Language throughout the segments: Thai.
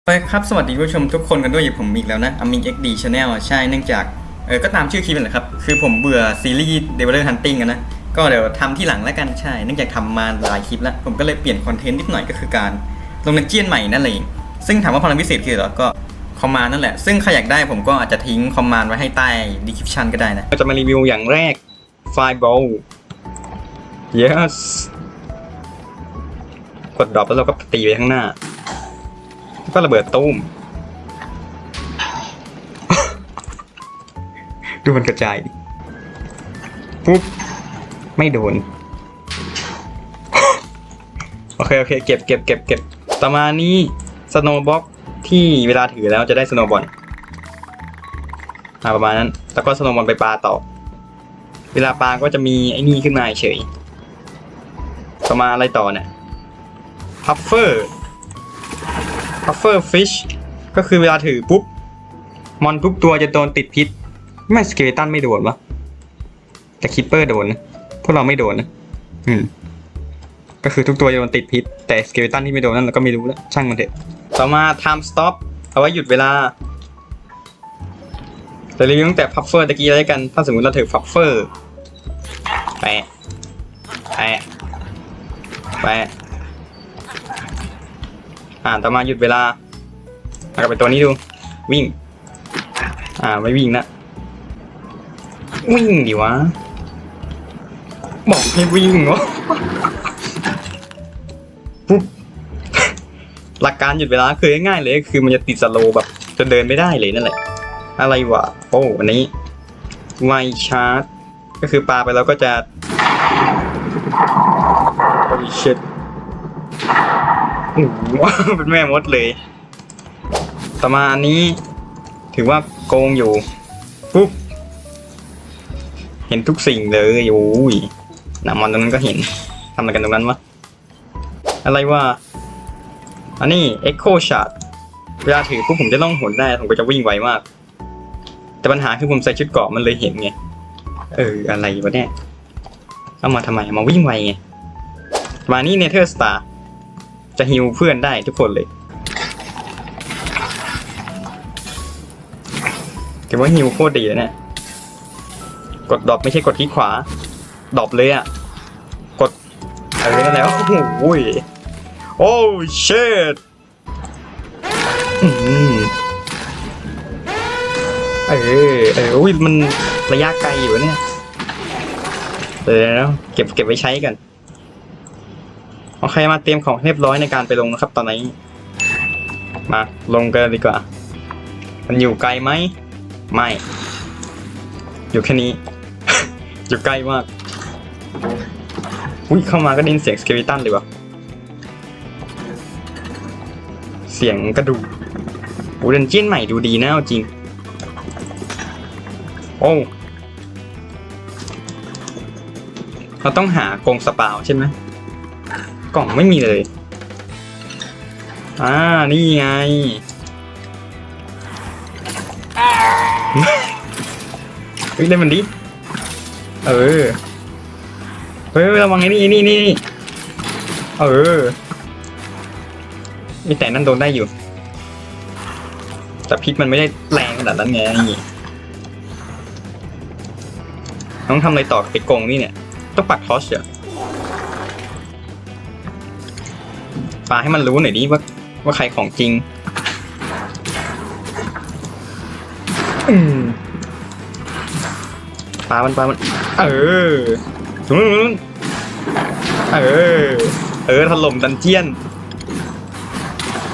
โอเครับสวัสดีผู้ชมทุกคนกันด้วยผมอีกแล้วนะอามิง XD Channel ใช่เนื่องจากเออก็ตามชื่อคลิปนั่นแหละครับ คือผมเบื่อซีรีส์ Devil Hunting กันนะ ก็เดี๋ยวทำที่หลังแล้วกันใช่เนื่องจากทำมาหลายคลิปแล้ว ผมก็เลยเปลี่ยนคอนเทนต์นิดหน่อยก็คือการลงนันเจียนใหม่นั่นเอง ซึ่งถามว่าพลังพิเศษคืออะไรก็คอมมานนั่นแหละ ซึ่งใครอยากได้ผมก็อาจจะทิ้งคอมมานไว้ให้ใต้ description ก็ได้นะเราจะมารีวิวอย่างแรก Fireball yes กดดรอปแล้วเราก็ตีไปข้างหน้า ก็ระเบิดตุ้ม ดูมันกระจายดิปุ๊บ ไม่โดน โอเค โอเค เก็บเก็บเก็บเก็บต่อมานี้สโนบ็อกที่เวลาถือแล้วจะได้สโนบอลอ่าประมาณนั้น แล้วก็สโนบอลไปปลาต่อ เวลาปลาก็จะมีไอ้นี่ขึ้นมาเฉย ต่อมาอะไรต่อเนี่ยพัฟเฟอร์ พัฟเฟอร์ฟิชก็คือเวลาถือปุ๊บ มอนทุกตัวจะโดนติดพิษ ไม่สเกเลตันไม่โดนวะแต่คิปเปอร์โดนนะ พวกเราไม่โดนนะ อืม ก็คือทุกตัวจะโดนติดพิษ แต่สเกเลตันที่ไม่โดนนั่นเราก็ไม่รู้แล้ว ช่างมันเถอะ ต่อมา time stop เอาไว้หยุดเวลาแต่รีวิวตั้งแต่พัฟเฟอร์ตะกี้แล้วกัน ถ้าสมมติเราถือพัฟเฟอร์แปะแปะแปะ อ่าต่อมาหยุดเวลาเอากลับไปตัวนี้ดู วิ่ง อ่าไม่วิ่งนะ วิ่งดิวะ บอกให้วิ่งวะปุ๊บหลักการหยุดเวลาคือง่ายเลย คือมันจะติดสโลว์แบบจะเดินไม่ได้เลยนั่นแหละ อะไรวะ โอ้อันนี้ไวชาร์จ ก็คือปาไปแล้วก็จะ โอ้โหเป็นแม่มดเลยต่อมาอันนี้ถือว่าโกงอยู่ ปุ๊บ เห็นทุกสิ่งเลยโอ้ยหนามอนตรงนั้นก็เห็นทำอะไรกันตรงนั้นวะ อะไรวะ อันนี้ Echo Shot เวลาถือปุ๊บผมจะล่องหนได้ ผมก็จะวิ่งไวมาก แต่ปัญหาคือผมใส่ชุดเกราะมันเลยเห็นไง เออ อะไรวะเนี่ย เอามาทำไม มาวิ่งไวไง มานี่ Nether Star จะฮิวเพื่อนได้ทุกคนเลยถือว่าฮิวโคตรดีนะเนี่ยกดดรอปไม่ใช่กดที่ขวาดรอปเลยอะกดเออนั่นแหละโอ้โหโอ้เชิดเออเอออุ้ยมันระยะไกลอยู่เนี่ยเดี๋ยวนะเก็บเก็บไว้ใช้กัน โอเคมาเตรียมของเรียบร้อยในการไปลงนะครับตอนนี้ มาลงกันดีกว่า มันอยู่ไกลไหมไม่ อยู่แค่นี้ อยู่ใกล้มากอุ้ยเข้ามาก็ได้ยินเสียงสเกลิตันเลยวะเสียงกระดูกอ้เดนเจียนใหม่ดูดีนะเอาจริง โอ้เราต้องหากรงสปาวใช่ไหม กล่องไม่มีเลย อ่า นี่ไง เฮ้ยเล่นมันดิ เออ เฮ้ยระวังไอ้นี่นี่นี่นี่เออมีแต่นั่นโดนได้อยู่ แต่พิษมันไม่ได้แรงขนาดนั้นไงต้องทำอะไรต่อกับไอ้กรงนี่เนี่ย ต้องปักทอสเหรอ ปาให้มันรู้หน่อยดิว่าว่าใครของจริง อืมปลามันปลามัน เออถึงนู้นเออ เออ ถล่มดันเจียน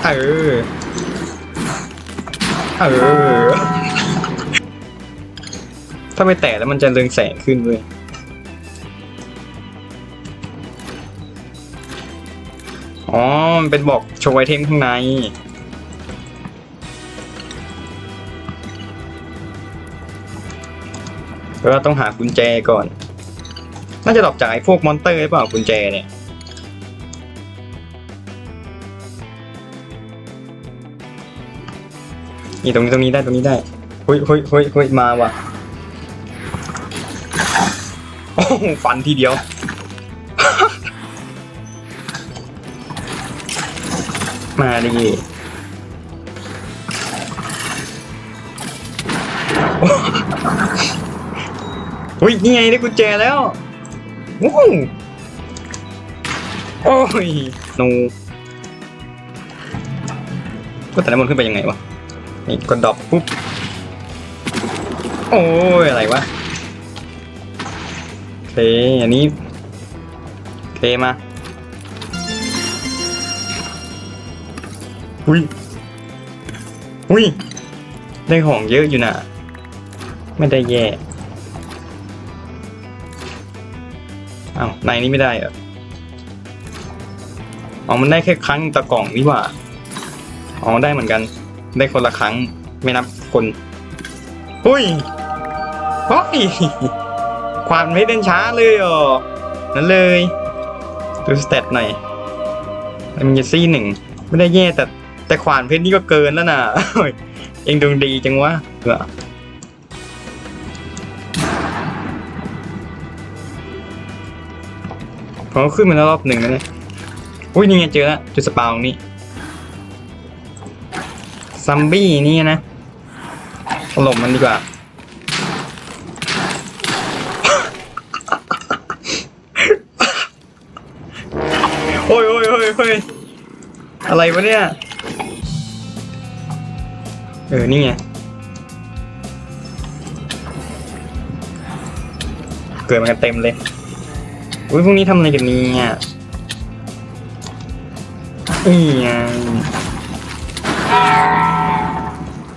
เออ เออ ถ้าไปแตะแล้วมันจะเรืองแสงขึ้นเว้ยอ๋อ มันเป็นบอกโชว์ไอเทมข้างใน เราต้องหากุญแจก่อน น่าจะดรอปจากไอ้พวกมอนเตอร์หรือเปล่ากุญแจเนี่ยนี่ตรงนี้ตรงนี้ได้ตรงนี้ได้เฮ้ยเฮ้ยเฮ้ยเฮ้ยมาว่ะ โอ้ฟันทีเดียว มาดิอุ้ยนี่ไงได้กุญแจแล้ววู้โอ้ยนูก็แต่ละมันขึ้นไปยังไงวะ นี่กดดอกปุ๊บ โอ้ย อะไรวะเคอันนี้เคมา อุ้ยอุ้ยได้ของเยอะอยู่นะไม่ได้แย่อ้าวในนี้ไม่ได้เหรออ๋อมันได้แค่ครั้งต่อกล่องนี่ว่าอ๋อได้เหมือนกัน ได้คนละครั้งไม่นับคนหุ้ยเฮ้ยความไม่เล่นช้าเลยเหรอนั่นเลย ดูสเตตหน่อยมันมีซี่หนึ่งไม่ได้แย่แต่ แต่ขวานเพชรนี่ก็เกินแล้วนะเฮ้ยเองดวงดีจังวะเหรอผมก็ขึ้นมาแล้วรอบหนึ่งแล้วเนี่ยอุ้ยนี่ไงเจอแล้วจุดสปาวตรงนี้ซัมบี้นี่นะถล่มมันดีกว่า โอ้ยโอ้ยโอ้ยโอ้ยอะไรวะเนี่ย เออ นี่ไง เกิดมากันเต็มเลย อุ้ยพวกนี้ทำอะไรกันเนี่ยนี่ไง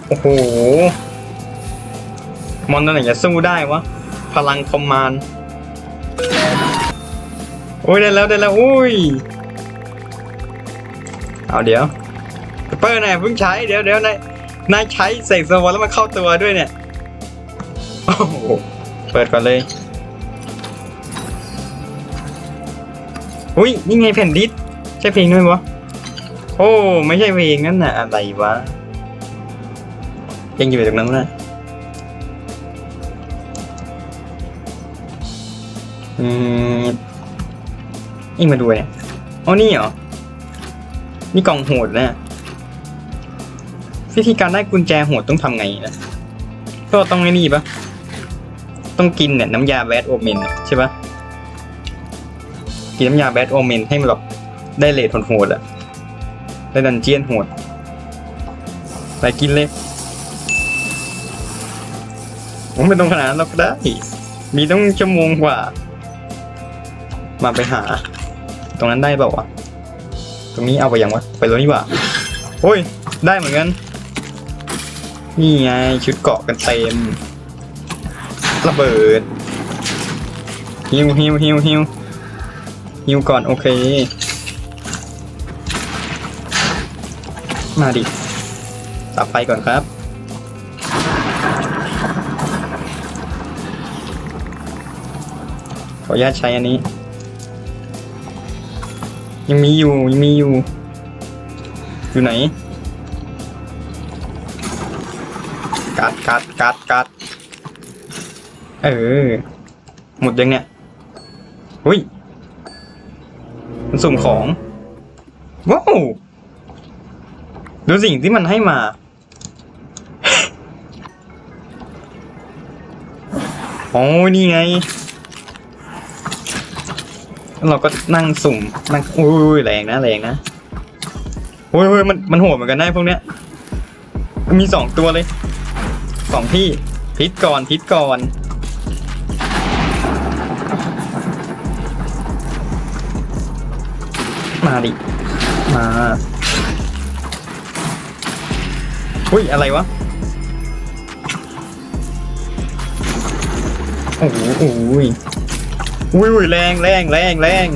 โอ้โห มอนตัวไหนจะสู้ได้วะ พลังคอมมานด์โอ้ย ได้แล้ว ได้แล้ว อุ้ย เอาเดี๋ยวเปอร์นายเพิ่งใช้ เดี๋ยวเดี๋ยวนาย นายใช้ใส่สวอลแล้วมันเข้าตัวด้วยเนี่ย โอ้โห เปิดก่อนเลย อุ้ยนี่ไงแผ่นดิสใช่เพลงด้วยวะโอ้ ไม่ใช่เพลงนั่นน่ะอะไรวะ ยังอยู่ตรงนั้นนะอืมนี่มาดูเนี่ยอ๋อนี่เหรอ นี่กล่องโหดนะ วิธีการได้กุญแจโหดต้องทำไงนะก็ต้องไอ้นี่ปะต้องกินเนี่ยน้ำยาแบดโอเมนใช่ปะกินน้ำยาแบดโอเมนให้มันแบบได้เลทโหดอะได้ดันเจียนโหดไปกินเลยผมไม่ต้องขนาดนั้นเราก็ได้ มีต้องชั่วโมงกว่า มาไปหา ตรงนั้นได้เปล่าวะ ตรงนี้เอาไปยังวะ ไปแล้วนี่ว่าโอ้ย ได้เหมือนกัน นี่ไง ชุดเกาะกันเต็ม ระเบิดฮิวฮิวฮิวฮิวฮิวก่อนโอเค มาดิตับไฟก่อนครับขออนุญาตใช้อันนี้ ยังมีอยู่ ยังมีอยู่ อยู่ไหน กัดกัดกัดกัดเออ หมดยังเนี่ยอุ้ย มันสุ่มของ ว้าว ดูสิ่งที่มันให้มา โอ้ยนี่ไง เราก็นั่งสุ่ม นั่งอุ้ยแรงนะแรงนะโอ้ยโอ้ยมันมันโหดเหมือนกันได้พวกเนี้ยมันมีสองตัวเลย สองที่พิษก่อนพิษก่อนมาดิ มาอุ้ย อะไรวะ โอ้โหอุ้ยอุ้ยแรงแรงแรงแรง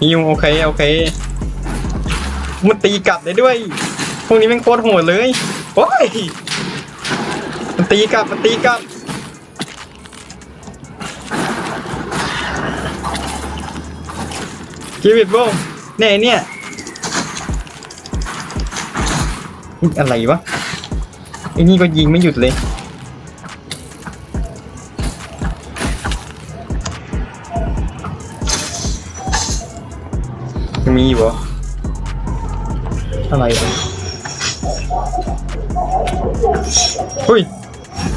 ฮิวโอเค โอเค มันตีกลับได้ด้วย พวกนี้แม่งโคตรโหดเลย โอ้ย มันตีกลับมันตีกลับกีวิตโบเนี่ยเนี่ยนี่อะไรวะไอ้นี่ก็ยิงไม่หยุดเลยมีอยู่เหรออะไรวะอุ้ย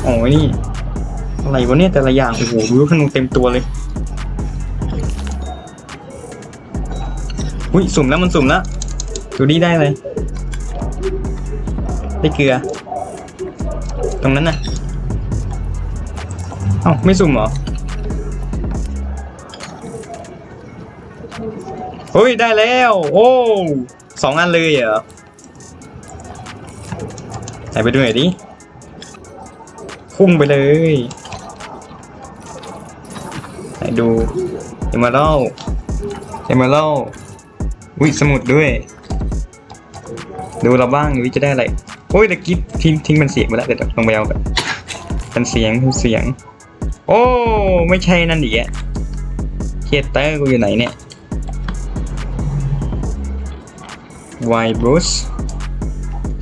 โอ้ยนี่ อะไรวะเนี่ยแต่ละอย่าง โอ้โหดูขนมเต็มตัวเลย อุ้ยสุ่มแล้วมันสุ่มแล้วดูดีได้เลย ได้เกลือ ตรงนั้นน่ะ เอ้าไม่สุ่มเหรอเฮ้ยได้แล้ว โอ้สองอันเลยเหรอไหนไปดูหน่อยดิ พุ่งไปเลยไหนดูเอมเมอรัลเอมเมอรัลวิสมุดด้วย ดูเราบ้างวิจะได้อะไรโอ้ยตะกี้ทิ้งทิ้งเป็นเสียงไปแล้วเดี๋ยวลงไปเอาแบบเป็นเสียงเป็นเสียง โอ้ไม่ใช่นั่นดิอะเฮเตอร์กูอยู่ไหนเนี่ยไวบรูซ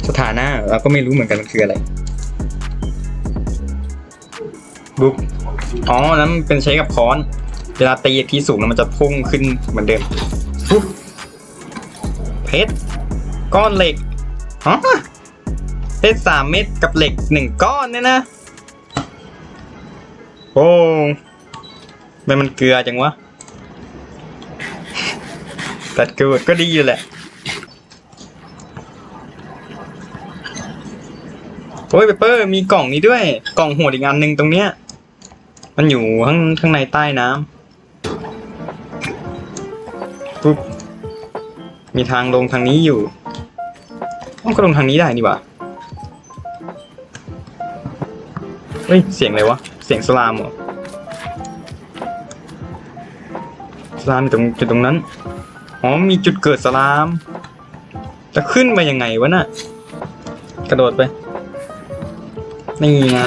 สถานะเราก็ไม่รู้เหมือนกันมันคืออะไร บุ๊บอ๋อนั้นมันเป็นใช้กับค้อน เวลาตีที่สูงแล้วมันจะพุ่งขึ้นเหมือนเดิมปุ๊บเพชรก้อนเหล็กฮะเพชรสามเม็ดกับเหล็กหนึ่งก้อนเนี่ยนะ โอ้ทำไมมันเกลือจังวะแต่เกลือก็ดีอยู่แหละโอ้ยเปเปอร์มีกล่องนี้ด้วย กล่องหัวอีกอันหนึ่งตรงเนี้ย มันอยู่ข้างข้างในใต้น้ำปุ๊บมีทางลงทางนี้อยู่อ้าวก็ลงทางนี้ได้นี่หว่าเฮ้ย เสียงอะไรวะ เสียงสลามเหรอ สลามอยู่ตรงจุดตรงนั้น อ๋อ มีจุดเกิดสลาม จะขึ้นไปยังไงวะน่ะ กระโดดไป นี่ไง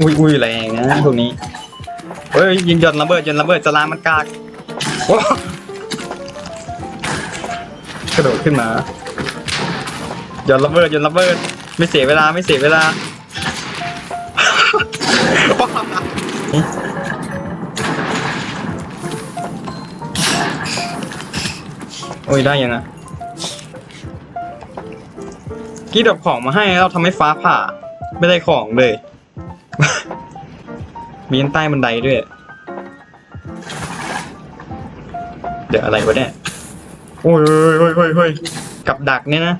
อุ้ยอุ้ยแรงนะพวกนี้ เฮ้ยยิงหยดระเบิดหยดระเบิดสลามมันกากกระโดดขึ้นมาหยดระเบิดหยดระเบิด ไม่เสียเวลาไม่เสียเวลาโอ้ยได้ยังอะกี้ดอกของมาให้เราทำให้ฟ้าผ่า ไม่ได้ของเลย มีนใต้บันไดด้วย เดี๋ยวอะไรวะเนี่ย โอ้ยโอ้ยโอ้ยโอ้ยโอ้ยกับดักเนี่ยนะ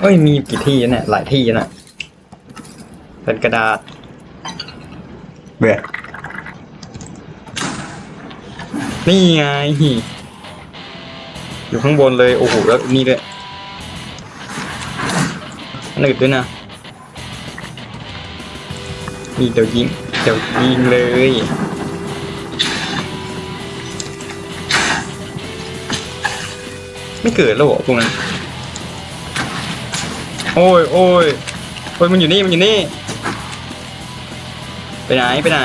เอ้ย มีกี่ที่เนี่ย หลายที่นะ เป็นกระดาษเบื่อนี่ไง อยู่ข้างบนเลย โอ้โห แล้วนี่ด้วยหนืดด้วยนะ นี่เดี๋ยวยิงเดี๋ยวยิงเลยไม่เกิดแล้วเหรอพวกนั้นโอ้ยโอ้ยโอ้ยมันอยู่นี่มันอยู่นี่ ไปไหนไปไหน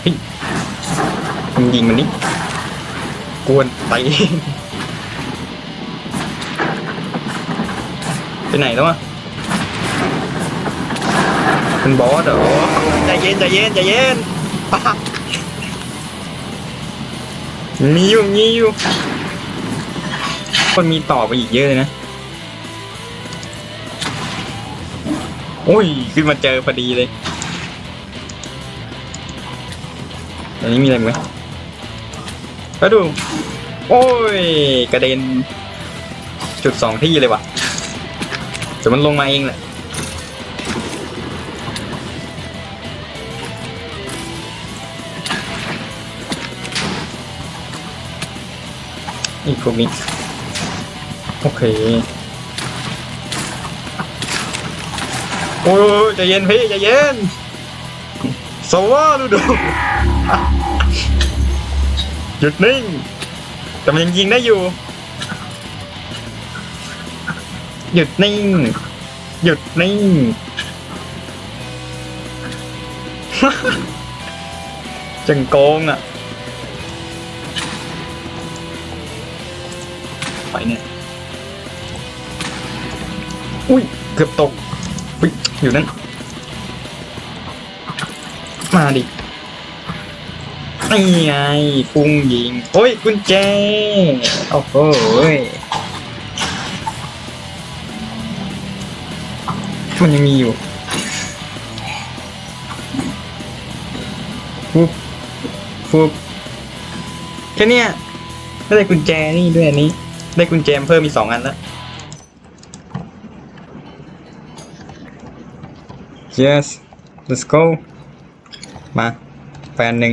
เฮ้มึงยิงมันนี่กวนไปไปไหนแล้ววะ เป็นบอสเหรอใจเย็นใจเย็นใจเย็นมีอยู่มีอยู่คนมีต่อไปอีกเยอะเลยนะโอ้ย ขึ้นมาเจอพอดีเลยอันนี้มีอะไรไหมก็ดู โอ้ย กระเด็นจุดสองที่เลยว่ะแต่มันลงมาเองแหละ อีกพวกนี้โอเคโอ้ยใจเย็นพี่ใจเย็นโซว่าดูดูหยุดนิ่ง แต่มันยังยิงได้อยู่ หยุดนิ่ง หยุดนิ่ง จังโกงอะ ไหเนี่ยอุ้ยเกือบตกอุ้ยอยู่นั่นมาดิไอ้ไงฟุ้งยิงโอ้ยกุญแจโอ้โหมันยังมีอยู่ฟุบฟุบแค่เนี้ยก็ได้กุญแจนี่ด้วยอันนี้ ได้กุญแจเพิ่มมีกสองอันแล้ว yes let's go มาแฟนหนึ่ง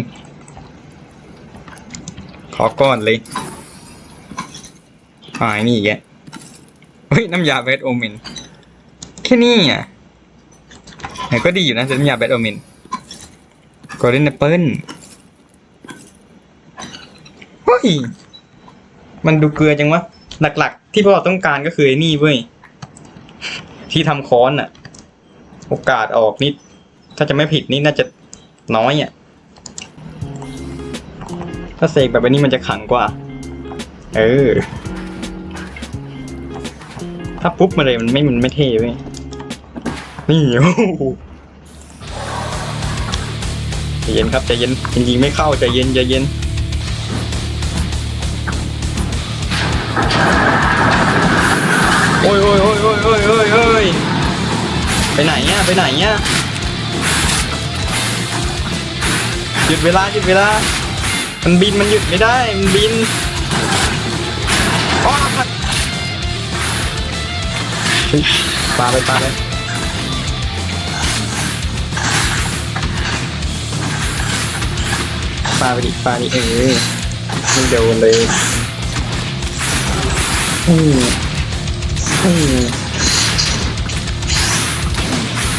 ขอก้อนเลยหายนี่แกเฮ้ย น้ำยาเบสโอเมนแค่นี้อะแต่ก็ดีอยู่นะน้ำยาเบสโอเมนกอร์เดนเปิลเฮ้ย มันดูเกลือจังวะ หลักๆ ที่พวกเราต้องการก็คือไอ้นี่เว้ย ที่ทำค้อนอะโอกาสออกนิดถ้าจะไม่ผิดนี่น่าจะน้อยอะถ้าเสกแบบนี้มันจะขังกว่า เออ ถ้าปุ๊บมาเลยมันไม่มันไม่เท่เว้ยนี่โอ้ใจเย็นครับใจเย็นจริงๆไม่เข้าใจเย็นใจเย็น โอ้ยโอ้ยโอ้ยโอ้ยโอ้ยโอ้ยโอ้ยไปไหนเนี่ยไปไหนเนี่ยหยุดเวลาหยุดเวลา มันบินมันหยุดไม่ได้ มันบินปลาไปปลาไปปลาไปดิปลาดิเออไม่โดนเลยอืมอืม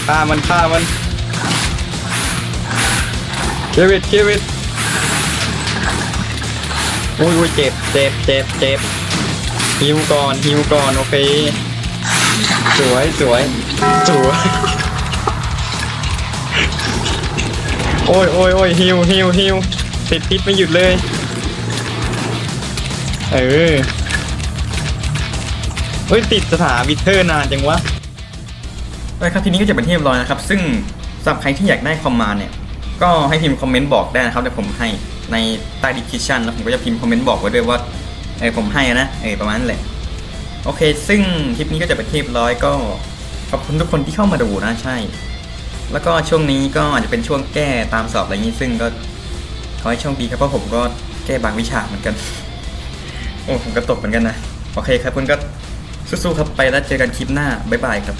ฆ่ามันฆ่ามันเควิดเควิดโอ้ยโอ้ยเจ็บเจ็บเจ็บเจ็บฮิวก่อนฮิวก่อนโอเคสวยสวยสวยโอ้ยโอ้ยโอ้ยฮิวฮิวฮิวติดพิษไม่หยุดเลย เออ เฮ้ยติดสถาวิเทอร์นานจังวะโอเคครับทีนี้ก็จะเป็นที่เรียบร้อยนะครับ ซึ่งสำหรับใครที่อยากได้คอมมานด์เนี่ย ก็ให้พิมพ์คอมเมนต์บอกได้นะครับเดี๋ยวผมให้ในใต้ดีคิชันแล้วผมก็จะพิมพ์คอมเมนต์บอกไว้ด้วยว่าเออผมให้นะเออประมาณนั้นแหละโอเค ซึ่งคลิปนี้ก็จะเป็นที่เรียบร้อยก็ขอบคุณทุกคนที่เข้ามาดูนะใช่ แล้วก็ช่วงนี้ก็อาจจะเป็นช่วงแก้ตามสอบอะไรนี้ซึ่งก็ขอให้โชคดีครับเพราะผมก็แก้บางวิชาเหมือนกันโอ้ผมก็ตกเหมือนกันนะโอเคครับคุณก็ สู้ๆครับไปแล้วเจอกันคลิปหน้าบ๊ายบายครับ